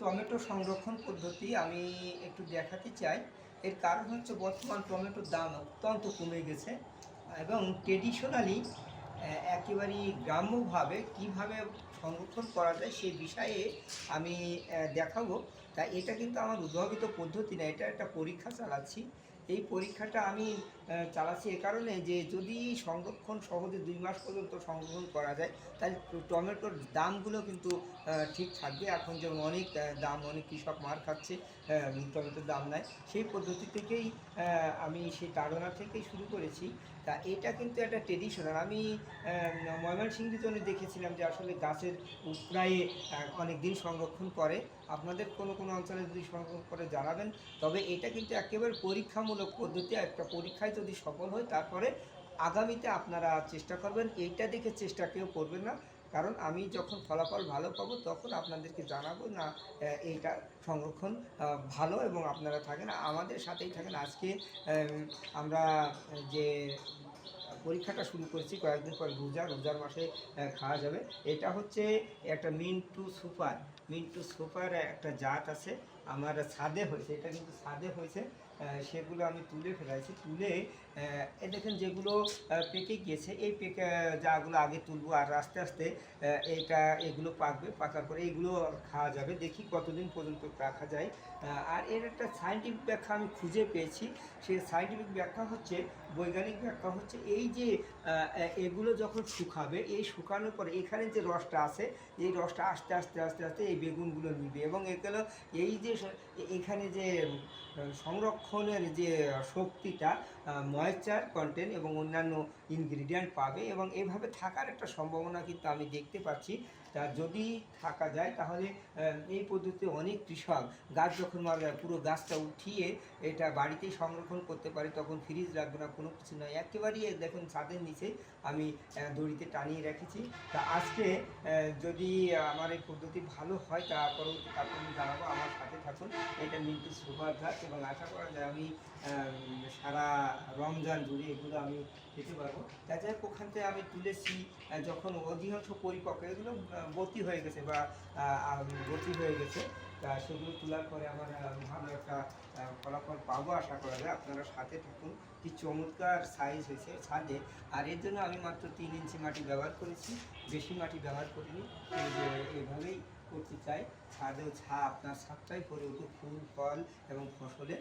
Tomato সংরক্ষণ পদ্ধতি আমি একটু দেখাতে চাই। এর কারণ হচ্ছে বর্তমান টমেটোর দাম অত্যন্ত কমে গেছে এবং ট্রেডিশনালি একেবারেই গ্রাম্যভাবে কীভাবে সংরক্ষণ করা যায় সেই বিষয়ে আমি দেখাবো। তা এটা কিন্তু আমার উদ্ভাবিত পদ্ধতি না, এটা একটা পরীক্ষা চালাচ্ছি। এই পরীক্ষাটা আমি চালাচ্ছি এ কারণে যে যদি সংরক্ষণ সহজে দুই মাস পর্যন্ত সংরক্ষণ করা যায়, তাহলে টমেটোর দামগুলো কিন্তু ঠিক থাকবে। এখন যেমন অনেক দাম অনেক কৃষক মার খাচ্ছে টমেটোর দাম নাই। সেই পদ্ধতি থেকেই আমি সেই তাড়না থেকেই শুরু করেছি। তা এটা কিন্তু একটা ট্রেডিশনাল আমি ময়মনসিংহের জন্য দেখেছিলাম যে আসলে গাছের প্রায় অনেক দিন সংরক্ষণ করে। আপনাদের কোনো কোনো অঞ্চলে যদি সংরক্ষণ করে জানাবেন, তবে এটা কিন্তু একেবারে পরীক্ষামূলক পদ্ধতি, একটা পরীক্ষায় যদি সফল হয়, তারপরে আগামীতে আপনারা চেষ্টা করবেন। এইটা দেখে চেষ্টা কেউ করবেন না। কারণ আমি যখন ফলাফল ভালো পাবো, তখন আপনাদেরকে জানাব না এইটা সংরক্ষণ ভালো এবং আপনারা থাকেন। আমাদের সাথেই থাকেন। আজকে আমরা যে পরীক্ষাটা শুরু করেছি কয়েকদিন পর রোজা, রোজার মাসে খাওয়া যাবে। এটা হচ্ছে একটা মিন্টু সুপার। মিন্টু সুপার একটা জাত আছে। আমার ছাদে হয়েছে, এটা কিন্তু ছাদে হয়েছে সেগুলো আমি তুলে ফেলাইছি। তুলে দেখেন যেগুলো পেকে গিয়েছে, এই পেকে যাগুলো আগে তুলবো আর আস্তে আস্তে এইটা এগুলো পাকবে, পাকার পরে এগুলো খাওয়া যাবে। দেখি কতদিন পর্যন্ত রাখা যায়। আর এর একটা সায়েন্টিফিক ব্যাখ্যা আমি খুঁজে পেয়েছি। সেই সায়েন্টিফিক ব্যাখ্যা হচ্ছে, বৈজ্ঞানিক ব্যাখ্যা হচ্ছে, এই যে এগুলো যখন শুকাবে, এই শুকানোর পরে এখানে যে রসটা আছে, এই রসটা আস্তে আস্তে আস্তে আস্তে এই বেগুনগুলো নিবে এবং এগুলো, এই যে এখানে যে সংরক্ষণের যে শক্তিটা ময়েশ্চার কন্টেন্ট এবং অন্যান্য ইনগ্রিডিয়েন্ট পাবে এবং এভাবে থাকার একটা সম্ভাবনা কিন্তু আমি দেখতে পাচ্ছি। তা যদি থাকা যায় তাহলে এই পদ্ধতিতে অনেক কৃষক গাছ যখন মারা পুরো গাছটা উঠিয়ে এটা বাড়িতেই সংরক্ষণ করতে পারে, তখন ফ্রিজ লাগবে না, কোনো কিছু নয়। একেবারেই দেখুন ছাদের নিচে আমি দড়িতে টানিয়ে রেখেছি। তা আজকে যদি আমার এই পদ্ধতি ভালো হয়, তা পরবর্তী আপনাদের জানাব। আমার সাথে থাকুন। এটা মিন্টু সুপার ঘাট এবং আশা করা যায় আমি আম, সারা রমজান জুড়ে এগুলো আমি খেতে পারব। তাছাড়া ওখান থেকে আমি তুলেছি যখন অধিকাংশ পরিপক্ক এগুলো গতি হয়ে গেছে বা গতি হয়ে গেছে। তা সেগুলো তোলার পরে আমার ভালো একটা ফলাফল পাবো আশা করা যায়। আপনারা সাথে থাকুন। কি চমৎকার সাইজ হয়েছে ছাদে। আর এর জন্য আমি মাত্র তিন ইঞ্চি মাটি ব্যবহার করেছি। বেশি মাটি ব্যবহার করিনি। এভাবেই করতে চাই। ছাদেও ছা, আপনার ছাদটাই ভরে উঠুক। ফুল, ফল এবং ফসলে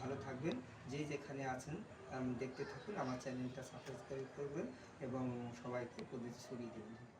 ভালো থাকবেন। যে যেখানে আছেন দেখতে থাকুন। আমার চ্যানেলটা সাবস্ক্রাইব করবেন এবং সবাইকে পদ্ধতি ছড়িয়ে দেবেন।